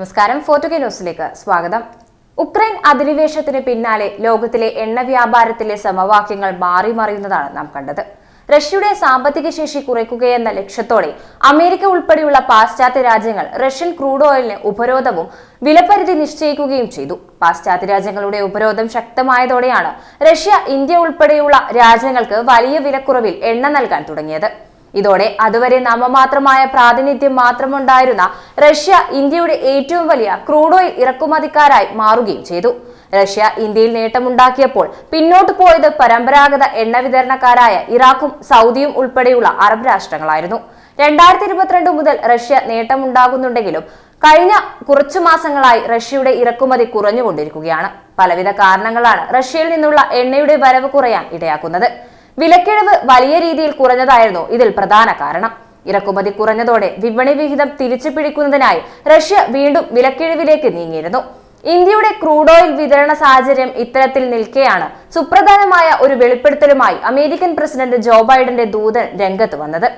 നമസ്കാരം. ഫോർട്ടുഗേ ന്യൂസിലേക്ക് സ്വാഗതം. ഉക്രൈൻ അധിനിവേശത്തിന് പിന്നാലെ ലോകത്തിലെ എണ്ണ വ്യാപാരത്തിലെ സമവാക്യങ്ങൾ മാറി മറിയുന്നതാണ് നാം കണ്ടത്. റഷ്യയുടെ സാമ്പത്തിക ശേഷി കുറയ്ക്കുകയെന്ന ലക്ഷ്യത്തോടെ അമേരിക്ക ഉൾപ്പെടെയുള്ള പാശ്ചാത്യ രാജ്യങ്ങൾ റഷ്യൻ ക്രൂഡ് ഓയിലിന് ഉപരോധവും വിലപരിധി നിശ്ചയിക്കുകയും ചെയ്തു. പാശ്ചാത്യ രാജ്യങ്ങളുടെ ഉപരോധം ശക്തമായതോടെയാണ് റഷ്യ ഇന്ത്യ ഉൾപ്പെടെയുള്ള രാജ്യങ്ങൾക്ക് വലിയ വിലക്കുറവിൽ എണ്ണ നൽകാൻ തുടങ്ങിയത്. ഇതോടെ അതുവരെ നാമമാത്രമായ പ്രാതിനിധ്യം മാത്രമുണ്ടായിരുന്ന റഷ്യ ഇന്ത്യയുടെ ഏറ്റവും വലിയ ക്രൂഡ് ഓയിൽ ഇറക്കുമതിക്കാരായി മാറുകയും ചെയ്തു. റഷ്യ ഇന്ത്യയിൽ നേട്ടമുണ്ടാക്കിയപ്പോൾ പിന്നോട്ട് പോയത് പരമ്പരാഗത എണ്ണ വിതരണക്കാരായ ഇറാഖും സൗദിയും ഉൾപ്പെടെയുള്ള അറബ് രാഷ്ട്രങ്ങളായിരുന്നു. രണ്ടായിരത്തി ഇരുപത്തിരണ്ട് മുതൽ റഷ്യ നേട്ടമുണ്ടാകുന്നുണ്ടെങ്കിലും കഴിഞ്ഞ കുറച്ചു മാസങ്ങളായി റഷ്യയുടെ ഇറക്കുമതി കുറഞ്ഞുകൊണ്ടിരിക്കുകയാണ്. പലവിധ കാരണങ്ങളാണ് റഷ്യയിൽ നിന്നുള്ള എണ്ണയുടെ വരവ് കുറയാൻ ഇടയാക്കുന്നത്. വിലക്കിഴിവ് വലിയ രീതിയിൽ കുറഞ്ഞതായിരുന്നു ഇതിൽ പ്രധാന കാരണം. ഇറക്കുമതി കുറഞ്ഞതോടെ വിപണി വിഹിതം തിരിച്ചു പിടിക്കുന്നതിനായി റഷ്യ വീണ്ടും വിലക്കിഴിവിലേക്ക് നീങ്ങിയിരുന്നു. ഇന്ത്യയുടെ ക്രൂഡ് ഓയിൽ വിതരണ സാഹചര്യം ഇത്തരത്തിൽ നിൽക്കെയാണ് സുപ്രധാനമായ ഒരു വെളിപ്പെടുത്തലുമായി അമേരിക്കൻ പ്രസിഡന്റ് ജോ ബൈഡന്റെ ദൂതൻ രംഗത്ത് വന്നത്.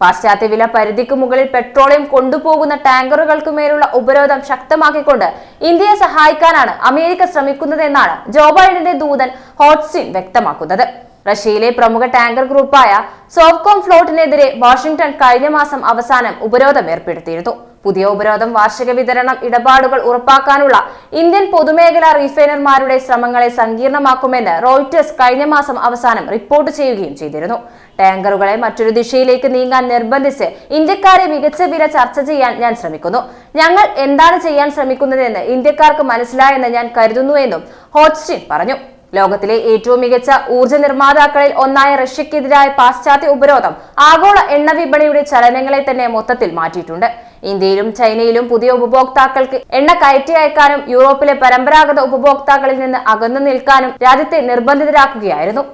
പാശ്ചാത്യ വില പരിധിക്ക് മുകളിൽ പെട്രോളിയം കൊണ്ടുപോകുന്ന ടാങ്കറുകൾക്ക് മേലുള്ള ഉപരോധം ശക്തമാക്കിക്കൊണ്ട് ഇന്ത്യയെ സഹായിക്കാനാണ് അമേരിക്ക ശ്രമിക്കുന്നതെന്നാണ് ജോ ബൈഡന്റെ ദൂതൻ ഹോട്ട്സിൻ വ്യക്തമാക്കുന്നത്. റഷ്യയിലെ പ്രമുഖ ടാങ്കർ ഗ്രൂപ്പായ സോഫ്കോം ഫ്ലോട്ടിനെതിരെ വാഷിംഗ്ടൺ കഴിഞ്ഞ മാസം അവസാനം ഉപരോധം ഏർപ്പെടുത്തിയിരുന്നു. പുതിയ ഉപരോധം വാർഷിക വിതരണം ഇടപാടുകൾ ഉറപ്പാക്കാനുള്ള ഇന്ത്യൻ പൊതുമേഖലാ റീഫൈനർമാരുടെ ശ്രമങ്ങളെ സങ്കീർണമാക്കുമെന്ന് റോയിറ്റേഴ്സ് കഴിഞ്ഞ മാസം അവസാനം റിപ്പോർട്ട് ചെയ്യുകയും ചെയ്തിരുന്നു. ടാങ്കറുകളെ മറ്റൊരു ദിശയിലേക്ക് നീങ്ങാൻ നിർബന്ധിച്ച് ഇന്ത്യക്കാരെ മികച്ച വില ചർച്ച ചെയ്യാൻ ഞാൻ ശ്രമിക്കുന്നു. ഞങ്ങൾ എന്താണ് ചെയ്യാൻ ശ്രമിക്കുന്നതെന്ന് ഇന്ത്യക്കാർക്ക് മനസ്സിലായെന്ന് ഞാൻ കരുതുന്നുവെന്നും ഹോട്ട്സ്റ്റിൻ പറഞ്ഞു. ലോകത്തിലെ ഏറ്റവും മികച്ച ഊർജ നിർമ്മാതാക്കളിൽ ഒന്നായ റഷ്യക്കെതിരായ പാശ്ചാത്യ ഉപരോധം ആഗോള എണ്ണ വിപണിയുടെ ചലനങ്ങളെ തന്നെ മൊത്തത്തിൽ മാറ്റിയിട്ടുണ്ട്. ഇന്ത്യയിലും ചൈനയിലും പുതിയ ഉപഭോക്താക്കൾക്ക് എണ്ണ കയറ്റി അയക്കാനും യൂറോപ്പിലെ പരമ്പരാഗത ഉപഭോക്താക്കളിൽ നിന്ന് അകന്നു നിൽക്കാനും രാജ്യത്തെ നിർബന്ധിതരാക്കുകയായിരുന്നു.